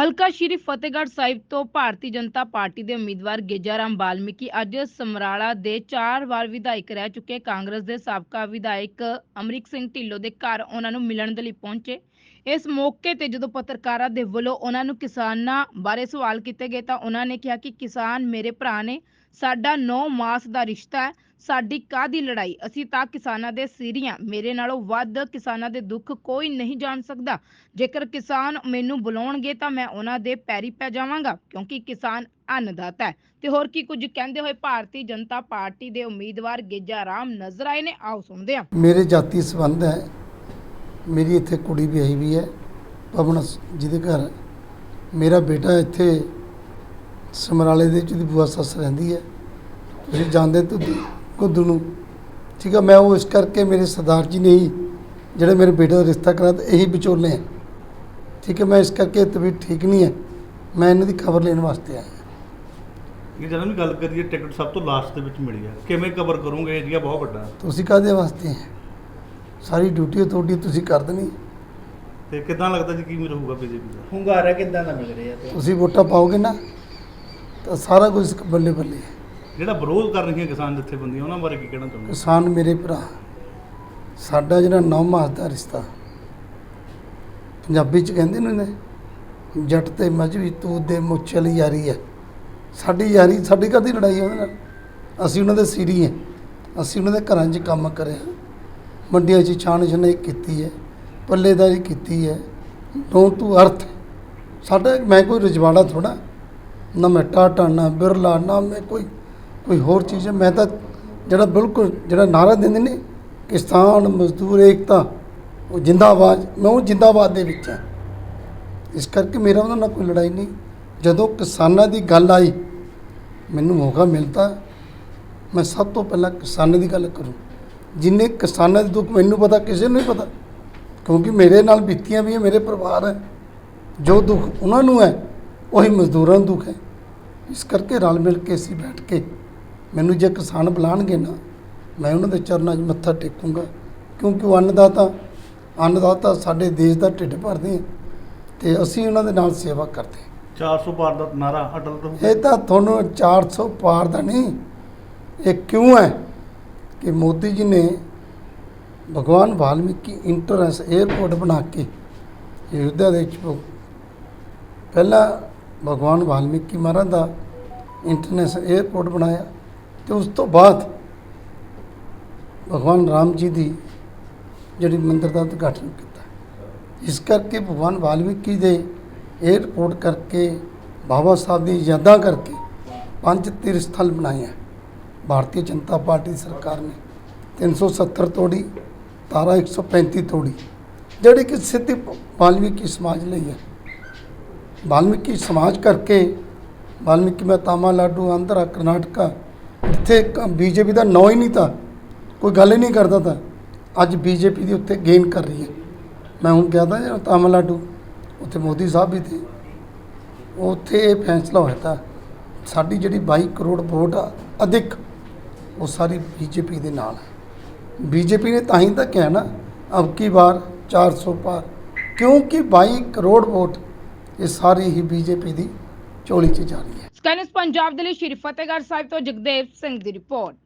ਹਲਕਾ ਸ਼੍ਰੀ ਫਤਿਹਗੜ੍ਹ ਸਾਹਿਬ ਤੋਂ ਭਾਰਤੀ ਜਨਤਾ ਪਾਰਟੀ ਦੇ ਉਮੀਦਵਾਰ ਗੇਜਾਰਾਮ ਬਾਲਮੀਕੀ ਅੱਜ ਸਮਰਾਲਾ ਦੇ ਚਾਰ ਵਾਰ ਵਿਧਾਇਕ ਰਹਿ ਚੁੱਕੇ। ਕਾਂਗਰਸ ਦੇ ਸਾਬਕਾ ਵਿਧਾਇਕ ਅਮਰੀਕ ਸਿੰਘ ਢਿੱਲੋਂ ਦੇ ਘਰ ਉਹਨਾਂ ਨੂੰ ਮਿਲਣ ਦੇ ਲਈ ਪਹੁੰਚੇ। ਇਸ ਮੌਕੇ ਤੇ ਜਦੋਂ ਪੱਤਰਕਾਰਾਂ ਦੇ ਵੱਲੋਂ ਉਹਨਾਂ ਨੂੰ ਕਿਸਾਨਾਂ ਬਾਰੇ ਸਵਾਲ ਕੀਤੇ ਗਏ ਤਾਂ ਉਹਨਾਂ ਨੇ ਕਿਹਾ ਕਿ ਕਿਸਾਨ ਮੇਰੇ ਭਰਾ ਨੇ ਸਾਡਾ 9 ਮਾਸ ਦਾ ਰਿਸ਼ਤਾ ਹੈ, ਸਾਡੀ ਕਾਦੀ ਲੜਾਈ? ਅਸੀਂ ਤਾਂ ਕਿਸਾਨਾਂ ਦੇ ਸੀਰੀਆਂ। ਮੇਰੇ ਨਾਲੋਂ ਵੱਧ ਕਿਸਾਨਾਂ ਦੇ ਦੁੱਖ ਕੋਈ ਨਹੀਂ ਜਾਣ ਸਕਦਾ। ਜੇਕਰ ਕਿਸਾਨ ਮੈਨੂੰ ਬੁਲਾਉਣਗੇ ਤਾਂ ਮੈਂ ਉਹਨਾਂ ਦੇ ਪੈਰੀ ਪੈ ਜਾਵਾਂਗਾ, ਕਿਉਂਕਿ ਕਿਸਾਨ ਅੰਨਦਾਤਾ ਹੈ। ਤੇ ਹੋਰ ਕੀ ਕੁਝ ਕਹਿੰਦੇ ਹੋਏ ਭਾਰਤੀ ਜਨਤਾ ਪਾਰਟੀ ਦੇ ਉਮੀਦਵਾਰ ਗੇਜਾ ਰਾਮ ਨਜ਼ਰ ਆਏ ਨੇ? ਆਓ ਸੁਣਦੇ ਹਾਂ। ਮੇਰੇ ਜਾਤੀ ਸੰਬੰਧ ਹੈ। ਮੇਰੀ ਇੱਥੇ ਕੁੜੀ ਵਿਆਹੀ ਵੀ ਹੈ। ਪਵਨ ਜਿਹਦੇ ਘਰ ਮੇਰਾ ਬੇਟਾ ਇੱਥੇ ਸਮਰਾਲੇ ਦੇ ਜਿਹਦੀ ਬੁਆ ਸੱਸ ਰਹਿੰਦੀ ਹੈ। ਤੁਸੀਂ ਜਾਣਦੇ ਤੁ ਕੁੱਦੂ ਨੂੰ। ਠੀਕ ਹੈ ਮੈਂ ਉਹ ਇਸ ਕਰਕੇ ਮੇਰੇ ਸਰਦਾਰ ਜੀ ਨੇ ਹੀ ਜਿਹੜੇ ਮੇਰੇ ਬੇਟੇ ਦਾ ਰਿਸ਼ਤਾ ਕਰਾ ਤੇ ਇਹੀ ਵਿਚੋਲੇ ਹੈ। ਠੀਕ ਹੈ ਮੈਂ ਇਸ ਕਰਕੇ ਤਬੀਅਤ ਠੀਕ ਨਹੀਂ ਹੈ। ਮੈਂ ਇਹਨਾਂ ਦੀ ਖਬਰ ਲੈਣ ਵਾਸਤੇ ਆਇਆ। ਇਹ ਜਦੋਂ ਵੀ ਗੱਲ ਕਰੀਏ ਟਿਕਟ ਸਭ ਤੋਂ ਲਾਸਟ ਦੇ ਵਿੱਚ ਮਿਲੀ ਹੈ ਕਿਵੇਂ ਕਵਰ ਕਰੋਗੇ? ਏਰੀਆ ਬਹੁਤ ਵੱਡਾ। ਤੁਸੀਂ ਕਾਹਦੇ ਵਾਸਤੇ ਹੈ? ਸਾਰੀ ਡਿਊਟੀ ਤੁਹਾਡੀ ਤੁਸੀਂ ਕਰ ਦੇਣੀ ਤੇ ਕਿਦਾਂ ਲੱਗਦਾ ਜੀ ਕੀ ਰਹੂਗਾ ਬੀਜੇਪੀ ਦਾ? ਹੁੰਗਾਰਾ ਕਿੱਦਾਂ ਦਾ ਮਿਲ ਰਿਹਾ ਤੇ? ਤੁਸੀਂ ਵੋਟਾਂ ਪਾਓਗੇ ਨਾ? ਤਾਂ ਸਾਰਾ ਕੁਝ ਬੱਲੇ ਬੱਲੇ। ਹੈ ਜਿਹੜਾ ਵਿਰੋਧ ਕਰ ਰਹੀਆਂ ਕਿਸਾਨ ਜਥੇਬੰਦੀਆਂ ਉਹਨਾਂ ਬਾਰੇ ਕੀ ਕਹਿਣਾ ਚਾਹੁੰਦੇ ਕਿਸਾਨ ਮੇਰੇ ਭਰਾ ਸਾਡਾ ਜਿਹੜਾ ਨੌ ਮਾਸ ਦਾ ਰਿਸ਼ਤਾ ਪੰਜਾਬੀ ਚ ਕਹਿੰਦੇ ਨੇ ਨਾ, ਜੱਟ ਤੇ ਮਜਵੀ ਤੂੰ ਦੇ ਮੁੱਛਲ ਯਾਰੀ ਹੈ। ਸਾਡੀ ਯਾਰੀ ਸਾਡੀ ਕਦੀ ਲੜਾਈ ਹੈ ਉਹਦੇ ਨਾਲ? ਅਸੀਂ ਉਹਨਾਂ ਦੇ ਸੀਰੀ ਹੈ। ਅਸੀਂ ਉਹਨਾਂ ਦੇ ਘਰਾਂ 'ਚ ਕੰਮ ਕਰਿਆ ਮੰਡੀਆਂ 'ਚ ਛਾਣ ਛਣਾਈ ਕੀਤੀ ਹੈ ਪੱਲੇਦਾਰੀ ਕੀਤੀ ਹੈ। ਨੋ ਤੂੰ ਅਰਥ। ਸਾਡਾ ਮੈਂ ਕੋਈ ਰਜਵਾੜਾ ਥੋੜਾ ਨਾ ਮੈਂ ਟਾਟਾ, ਨਾ ਬਿਰਲਾ, ਨਾ ਮੈਂ ਕੋਈ ਕੋਈ ਹੋਰ ਚੀਜ਼ ਹੈ। ਮੈਂ ਤਾਂ ਜਿਹੜਾ ਬਿਲਕੁਲ ਜਿਹੜਾ ਨਾਰਾ ਦਿੰਦੇ ਨੇ ਕਿਸਾਨ, ਮਜ਼ਦੂਰ, ਏਕਤਾ, ਉਹ ਜਿੰਦਾਬਾਦ, ਮੈਂ ਉਹ ਜਿੰਦਾਬਾਦ ਦੇ ਵਿੱਚ ਹਾਂ। ਇਸ ਕਰਕੇ ਮੇਰਾ ਉਹਨਾਂ ਨਾਲ ਕੋਈ ਲੜਾਈ ਨਹੀਂ। ਜਦੋਂ ਕਿਸਾਨਾਂ ਦੀ ਗੱਲ ਆਈ, ਮੈਨੂੰ ਮੌਕਾ ਮਿਲਦਾ ਮੈਂ ਸਭ ਤੋਂ ਪਹਿਲਾਂ ਕਿਸਾਨਾਂ ਦੀ ਗੱਲ ਕਰੂੰ। ਜਿੰਨੇ ਕਿਸਾਨਾਂ ਦੇ ਦੁੱਖ ਮੈਨੂੰ ਪਤਾ, ਕਿਸੇ ਨੂੰ ਨਹੀਂ ਪਤਾ, ਕਿਉਂਕਿ ਮੇਰੇ ਨਾਲ ਬੀਤੀਆਂ ਵੀ ਹੈ, ਮੇਰੇ ਪਰਿਵਾਰ ਹੈ। ਜੋ ਦੁੱਖ ਉਹਨਾਂ ਨੂੰ ਹੈ ਉਹੀ ਮਜ਼ਦੂਰਾਂ ਨੂੰ ਦੁੱਖ ਹੈ। ਇਸ ਕਰਕੇ ਰਲ ਮਿਲ ਕੇ ਅਸੀਂ ਬੈਠ ਕੇ ਮੈਨੂੰ ਜੇ ਕਿਸਾਨ ਬੁਲਾਣਗੇ ਨਾ ਮੈਂ ਉਹਨਾਂ ਦੇ ਚਰਨਾਂ 'ਚ ਮੱਥਾ ਟੇਕੂੰਗਾ। ਕਿਉਂਕਿ ਉਹ ਅੰਨਦਾਤਾ ਅੰਨਦਾਤਾ ਸਾਡੇ ਦੇਸ਼ ਦਾ ਢਿੱਡ ਭਰਦੇ ਹੈ ਤੇ ਅਸੀਂ ਉਹਨਾਂ ਦੇ ਨਾਲ ਸੇਵਾ ਕਰਦੇ ਹਾਂ 400 ਪਾਰ ਦਾ ਨਾਰਾ ਅਟਲ ਤੋਂ ਇਹ ਤਾਂ ਤੁਹਾਨੂੰ 400 ਪਾਰ ਦਾ ਨਹੀਂ ਇਹ ਕਿਉਂ ਹੈ ਕਿ ਮੋਦੀ ਜੀ ਨੇ ਭਗਵਾਨ ਵਾਲਮੀਕੀ ਇੰਟਰਨੈਸ਼ਨਲ 에ਅਰਪੋਰਟ ਬਣਾ ਕੇ ਅਯੁੱਧਿਆ ਦੇ ਵਿੱਚ ਪਹਿਲਾਂ ਭਗਵਾਨ ਵਾਲਮੀਕੀ ਮਹਾਰਾਜ ਦਾ ਇੰਟਰਨੈਸ਼ਨਲ 에ਅਰਪੋਰਟ ਬਣਾਇਆ ਤੇ ਉਸ ਤੋਂ ਬਾਅਦ ਭਗਵਾਨ ਰਾਮ ਜੀ ਦੀ ਜਿਹੜੀ ਮੰਦਰ ਦਾ ਉਦਘਾਟਨ ਕੀਤਾ। ਇਸ ਕਰਕੇ ਭਗਵਾਨ ਵਾਲਮੀਕੀ ਦੇ 에ਅਰਪੋਰਟ ਕਰਕੇ ਬਾਬਾ ਸਾਹਿਬ ਦੀ ਯਾਦਾਂ ਕਰਕੇ ਪੰਜ ਤੀਰਥ ਸਥਲ ਬਣਾਏ ਹੈ ਭਾਰਤੀ ਜਨਤਾ ਪਾਰਟੀ ਸਰਕਾਰ ਨੇ 370 ਤੋੜੀ ਤਾਰਾ 135 ਤੋੜੀ, ਜਿਹੜੀ ਕਿ ਸਿੱਧੀ ਵਾਲਮੀਕੀ ਸਮਾਜ ਲਈ ਹੈ ਵਾਲਮੀਕੀ ਸਮਾਜ ਕਰਕੇ, ਵਾਲਮੀਕੀ ਮੈਂ ਤਾਮਿਲਨਾਡੂ ਆਂਧਰਾ, ਕਰਨਾਟਕਾ ਇੱਥੇ ਬੀਜੇਪੀ ਦਾ ਨਾਂ ਹੀ ਨਹੀਂ ਤਾਂ, ਕੋਈ ਗੱਲ ਹੀ ਨਹੀਂ ਕਰਦਾ ਤਾਂ, ਅੱਜ ਬੀਜੇਪੀ ਦੀ ਉੱਤੇ ਗੇਨ ਕਰ ਰਹੀ ਹੈ। ਮੈਂ ਹੁਣ ਗਿਆ ਤਾਂ ਤਾਮਿਲਨਾਡੂ ਉੱਥੇ ਮੋਦੀ ਸਾਹਿਬ ਵੀ ਤੇ, ਉੱਥੇ ਇਹ ਫੈਸਲਾ ਹੋਇਆ ਤਾਂ, ਸਾਡੀ ਜਿਹੜੀ 22 ਕਰੋੜ ਵੋਟ ਆ, ਅਧਿਕ, ਉਹ ਸਾਰੀ ਬੀਜੇਪੀ ਦੇ ਨਾਲ ਹੈ। ਬੀਜੇਪੀ ਨੇ ਤਾਂ ਹੀ ਤਾਂ ਕਿਹਾ ਨਾ, ਅਬ ਕੀ ਵਾਰ 400 ਪਾਰ, ਕਿਉਂਕਿ 22 ਕਰੋੜ ਵੋਟ ਇਹ ਸਾਰੀ ਹੀ ਬੀਜੇਪੀ ਦੀ ਝੋਲੀ 'ਚ ਜਾ ਰਹੀ ਹੈ। ਸਕਾਈਨਸ ਪੰਜਾਬ ਦੇ ਲਈ ਸ਼੍ਰੀ ਫਤਿਹਗੜ੍ਹ ਸਾਹਿਬ ਤੋਂ ਜਗਦੇਵ ਸਿੰਘ ਦੀ ਰਿਪੋਰਟ।